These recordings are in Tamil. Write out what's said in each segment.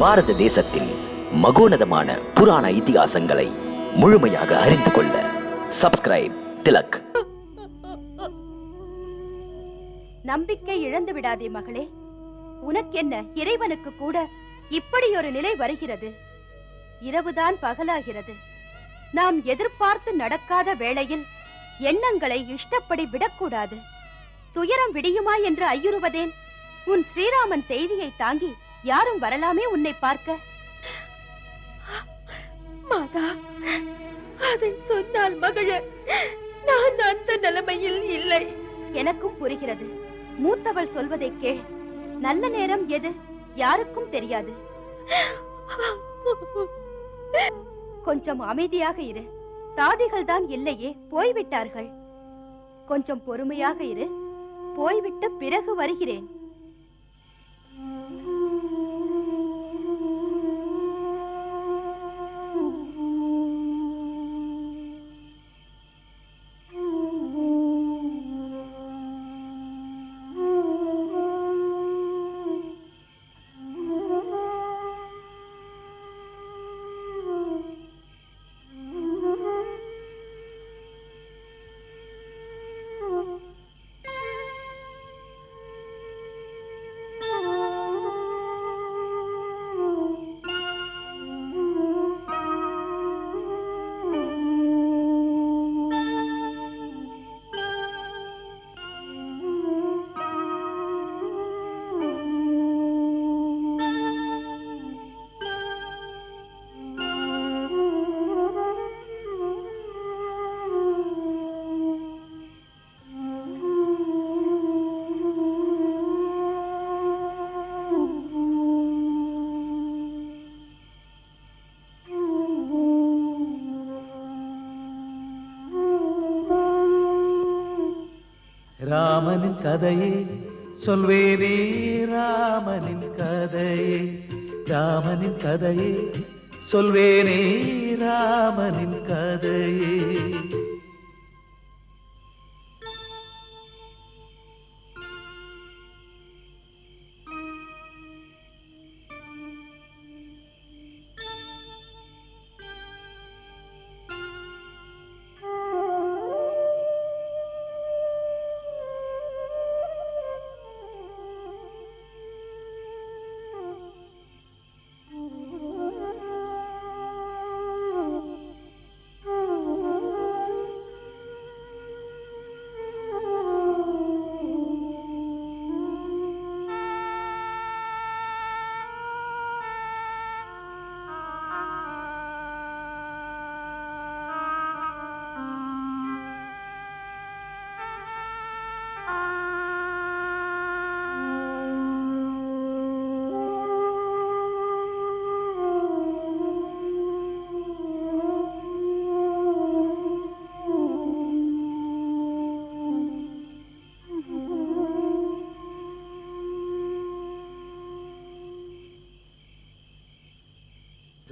பாரத தேசத்தின் மகோனதமான புராண இதிகாசங்களை முழுமையாக அறிந்து கொள்ள சப்ஸ்கிரைப் திலக். நம்பிக்கை இழந்து விடாதே மகளே. உனக்கென்ன இறைவனுக்கு கூட இப்படி ஒரு நிலை வருகிறது? இரவுதான் பகலாகிறது. நாம் எதிர்பார்த்து நடக்காத வேளையில் எண்ணங்களை இஷ்டப்படி விடக்கூடாது. துயரம் விடியுமா என்று ஐயுறுவதேன்? உன் ஸ்ரீராமன் செய்தியை தாங்கி யாரும் வரலாமே உன்னை பார்க்க? மாதா அதை சொன்னால் மகள நான் அந்த நிலைமையில் இல்லை. எனக்கும் புரிகிறது. மூத்தவள் சொல்வதை கேள். நல்ல நேரம் எது? யாருக்கும் தெரியாது. கொஞ்சம் அமைதியாக இரு. தாதிகள் தான் இல்லையே போய்விட்டார்கள். கொஞ்சம் பொறுமையாக இரு. போய்விட்டு பிறகு வருகிறேன். ராமனின் கதையை சொல்வேனே ராமனின் கதையை ராமனின் கதையை சொல்வேனே ராமனின் கதையே.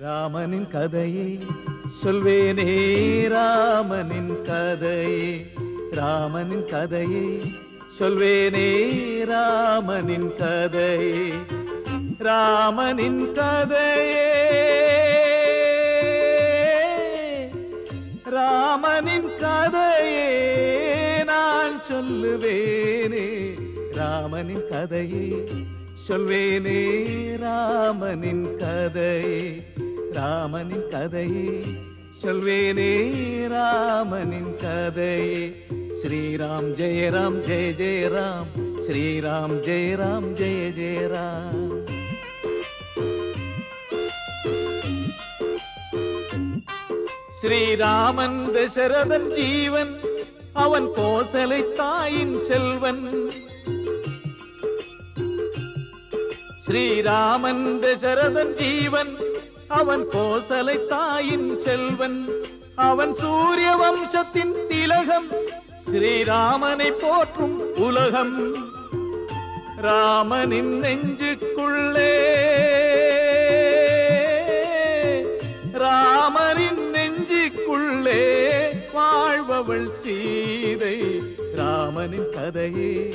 ராமனின் கதையை சொல்வேனே ராமனின் கதையை ராமனின் கதையை சொல்வேனே ராமனின் கதையை ராமனின் கதையே. ராமனின் கதையே நான் சொல்லுவேனே ராமனின் கதையை சொல்வேனே ராமனின் கதையே. ராமனின் கதையே. சொல்வேனே ராமனின் கதையே. ஸ்ரீராம் ஜெய ராம் ஜெய ஜெய ராம். ஸ்ரீராம் ஜெய ராம் ஜெய ஜெய ராம். ஸ்ரீராமன் தசரதன் ஜீவன் அவன் கோசலை தாயின் செல்வன். ஸ்ரீராமன் தசரதன் ஜீவன் அவன் கோசலை தாயின் செல்வன். அவன் சூரிய வம்சத்தின் திலகம் ஸ்ரீராமனை போற்றும் உலகம். ராமனின் நெஞ்சுக்குள்ளே. ராமனின் நெஞ்சுக்குள்ளே வாழ்பவள் சீதை. ராமனின் கதையே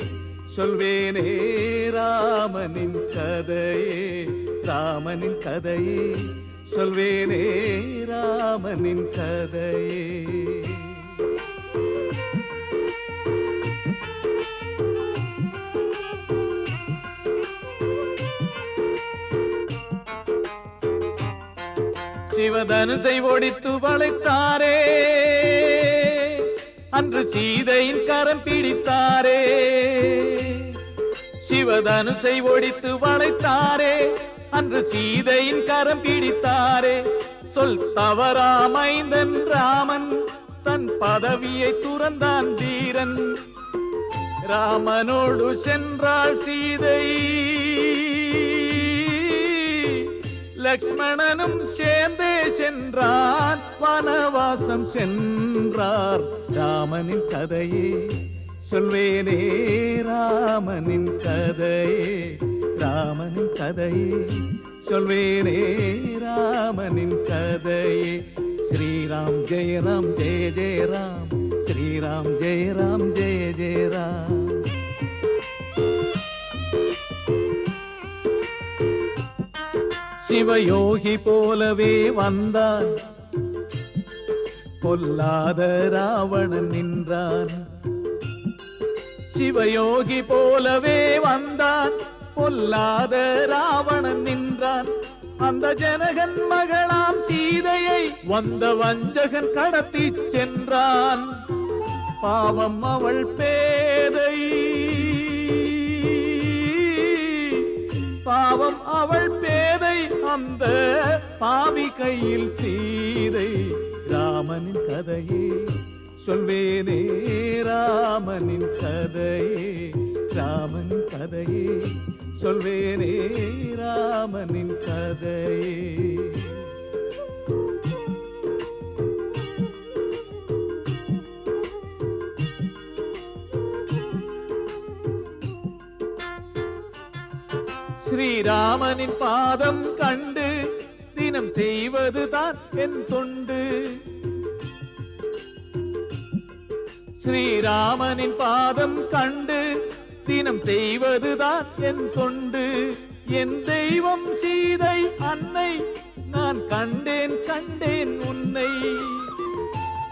சொல்வேனே ராமனின் கதையே. ராமனின் கதையே. சொல்வேனே ராமனின் கதையே. சிவதனுசை ஒடித்து வளைத்தாரே. அன்று சீதையின் கரம் பிடித்தாரே. சிவதனுசை ஒடித்து வளைத்தாரே. அன்று சீதையின் கரம் பிடித்தாரே. சொல் தவறாமைந்தன் ராமன் தன் பதவியை துறந்தான் தீரன். ராமனோடு சென்றாள் சீதை. லக்ஷ்மணனும் சேர்ந்தே சென்றான் வனவாசம் சென்றார் ராமனின் கதையே. சொல்வேனே ராமனின் கதையே. ராமனின் கதையே. சொல்வேனே ராமனின் கதையே. ஸ்ரீராம் ஜெய ராம் ஜெய ஜெய ராம். ஸ்ரீராம் ஜெய ராம் ஜெய ஜெய ராம். சிவயோகி போலவே வந்தான். பொல்லாத ராவணன் நின்றான். சிவயோகி போலவே வந்தான். பொல்லாத ராவணன் நின்றான். அந்த ஜனகன் மகளாம் சீதையை வந்த வஞ்சகன் கடத்தி சென்றான். பாவம் அவள் பேதை. பாவம் அவள் பேதை அந்த பாவி கையில் சீதை. ராமனின் கதையே சொல்வேனே ராமனின் கதையே. ராமன் கதையே சொல்வேனே ராமனின் கதையே. ஸ்ரீராமனின் பாதம் கண்டு தினம் செய்வதுதான் என் தொண்டு. ஸ்ரீராமனின் பாதம் கண்டு தினம் செய்வதுதான் என் தொண்டு. என் தெய்வம் சீதை அன்னை. நான் கண்டேன் கண்டேன் உன்னை.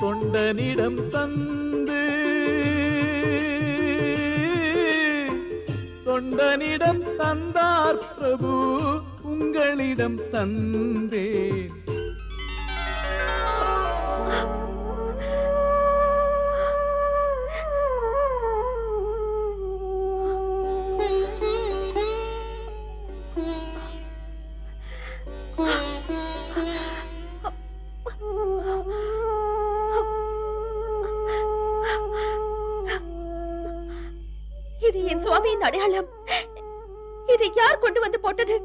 தொண்டனிடம் தந்து. தொண்டனிடம் தந்தார் பிரபு. உங்களிடம் தந்தேன். சுவாமியின் அடையாளம். இதை யார் கொண்டு வந்து போட்டது?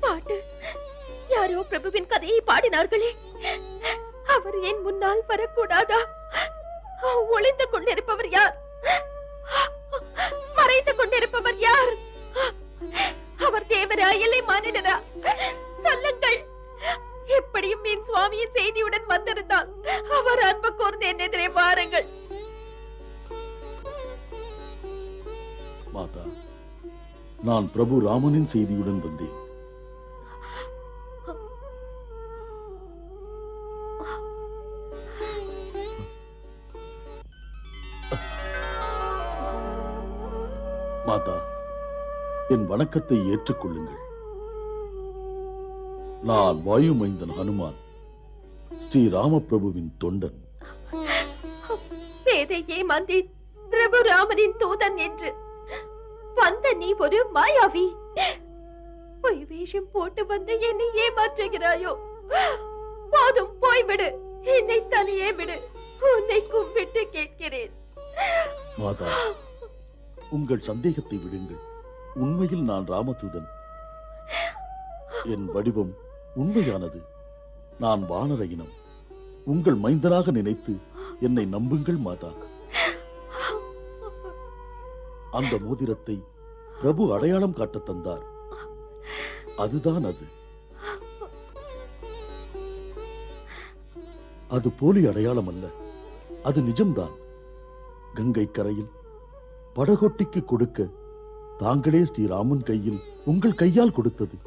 பாட்டு. யாரோ பிரபுவின் கதையை பாடினார்களே. அவர் என் முன்னால் வரக்கூடாதா? ஒளிந்து கொண்டிருப்பவர் யார்? நான் பிரபு ராமனின் செய்தியுடன் வந்தேன். மாதா என் வணக்கத்தை ஏற்றுக்கொள்ளுங்கள். நான் வாயுமைந்தன் ஹனுமான் ஸ்ரீ ராமபிரபுவின் தொண்டன். பேதை மந்தி பிரபு ராமனின் தூதன் என்று. வந்த நீ ஒரு மாயாவி. பொய் வேஷம் போட்டு வந்து என்னை ஏமாற்றுகிறாயோ? போதும் போய்விடு. என்னை தனியே விடு. உன்னை கும்பிட்டு கேட்கிறேன். மாதா உங்கள் சந்தேகத்தை விடுங்கள். உண்மையில் நான் ராமதூதன். என் வடிவம் உண்மையானது. நான் வானர இனம். உங்கள் மைந்தனாக நினைத்து என்னை நம்புங்கள் மாதா. அந்த மோதிரத்தை பிரபு அடையாளம் காட்ட தந்தார். அதுதான் அது. அது போலி அடையாளம் அல்ல. அது நிஜம்தான். கங்கை கரையில் படகொட்டிக்கு கொடுக்க தாங்களே ஸ்ரீராமன் கையில் உங்கள் கையால் கொடுத்தது.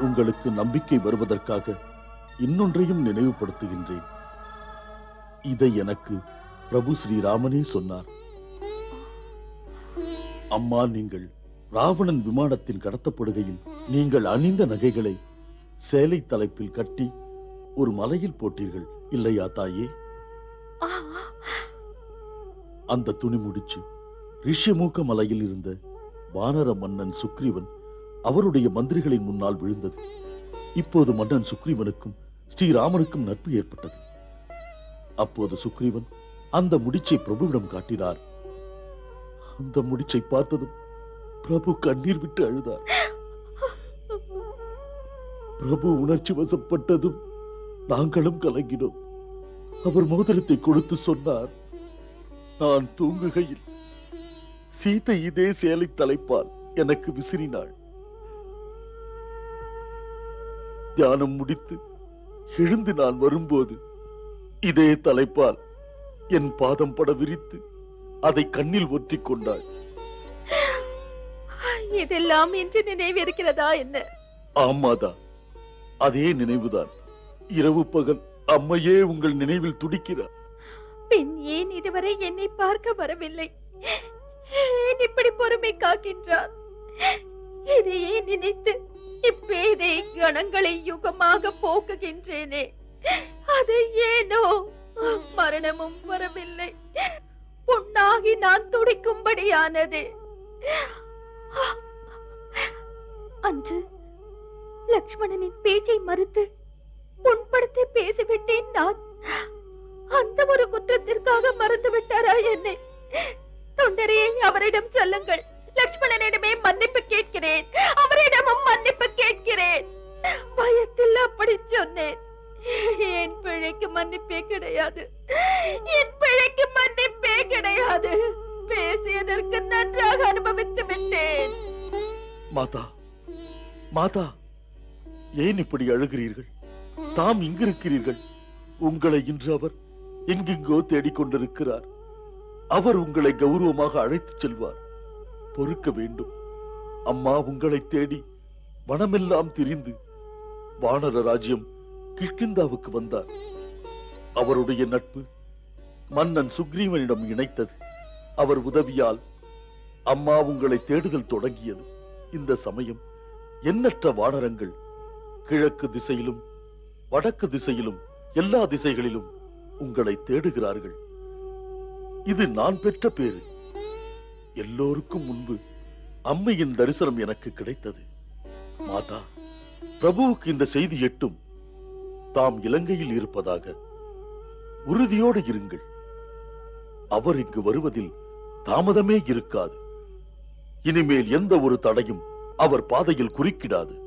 உங்களுக்கு நம்பிக்கை வருவதற்காக இன்னொன்றையும் நினைவுபடுத்துகின்றேன். இதை எனக்கு பிரபு ஸ்ரீராமனே சொன்னார். அம்மா நீங்கள் ராவணன் விமானத்தின் கடத்தப்படுகையில் நீங்கள் அணிந்த நகைகளை சேலை தலைப்பில் கட்டி ஒரு மலையில் போட்டீர்கள் இல்லையா தாயே? அந்த துணி முடிச்சு ரிஷ்யமூக்க மலையில் இருந்த வானர மன்னன் சுக்ரீவன் அவருடைய மந்திரிகளின் முன்னால் விழுந்தது. இப்போது மன்னன் சுக்ரீவனுக்கும் ஸ்ரீராமனுக்கும் நட்பு ஏற்பட்டது. அப்போது சுக்ரீவன் அந்த முடிச்சை பிரபுவிடம் காட்டினார். அந்த முடிச்சை பார்த்ததும் பிரபு கண்ணீர் விட்டு அழுதார். பிரபு உணர்ச்சி வசப்பட்டதும் நாங்களும் கலங்கினோம். அவர் மோதிரத்தை கொடுத்து சொன்னார் நான் தூங்குகையில் சீதை இதே சேலை தலைப்பால் எனக்கு விசிறினாள். தியானம் முடித்து எழுந்து நான் வரும்போது இதே தலைப்பால் என் பாதம் பட விரித்து அதை கண்ணில் ஒற்றிக் கொண்டாள். இதெல்லாம் என்று நினைவிருக்கிறதா என்ன? ஆமாதா அதே நினைவுதான். இரவு பகல் அம்மையே உங்கள் நினைவில் துடிக்கிறார். பின் ஏன் இதுவரை என்னை பார்க்க வரவில்லை? ஏன் இப்படி பொறுமை காக்கின்றார்? இதையே நினைத்து இப்பேதை கணங்களை யுகமாக போக்குகின்றேனே. அது ஏனோ? மரணமும் வரவில்லை. பொண்ணாகி நான் துடிக்கும்படியானது. அன்று லக்ஷ்மணனின் பேச்சை மறுத்து புண்படுத்தி பேசிவிட்டேன் நான். அந்த ஒரு குற்றத்திற்காக மறந்து விட்டாரா என்னை? தொண்டரையை அவரிடம் சொல்லுங்கள். லக்ஷ்மணனிடமே மன்னிப்பு கேட்கிறேன். அவரிடமும் மன்னிப்பு கேட்கிறேன். பயத்தில் அப்படி சொன்னேன். என் பிழைக்கு மன்னிப்பே கிடையாது. என் பிழைக்கு மன்னிப்பே கிடையாது. பேசியதற்கு நன்றாக அனுபவித்து விட்டேன். மாதா மாதா ஏன் இப்படி அழுகிறீர்கள்? தாம் இங்கிருக்கிறீர்கள். உங்களை இன்று அவர் எங்கெங்கோ தேடிக்கொண்டிருக்கிறார். அவர் உங்களை கௌரவமாக அழைத்துச் செல்வார். பொறுக்க வேண்டும். அம்மா உங்களை தேடி வனமெல்லாம் திரிந்து வானர ராஜ்யம் கிஷ்கிந்தாவுக்கு வந்தார். அவருடைய நட்பு மன்னன் சுக்ரீவனிடம் இணைத்தது. அவர் உதவியால் அம்மா உங்களை தேடுதல் தொடங்கியது. இந்த சமயம் எண்ணற்ற வானரங்கள் கிழக்கு திசையிலும் வடக்கு திசையிலும் எல்லா திசைகளிலும் உங்களை தேடுகிறார்கள். இது நான் பெற்ற பேரு எல்லோருக்கும் முன்பு அம்மையின் தரிசனம் எனக்கு கிடைத்தது. மாதா பிரபுவுக்கு இந்த செய்தி எட்டும். தாம் இலங்கையில் இருப்பதாக உறுதியோடு இருங்கள். அவர் இங்கு வருவதில் தாமதமே இருக்காது. இனிமேல் எந்த ஒரு தடையும் அவர் பாதையில் குறுக்கிடாது.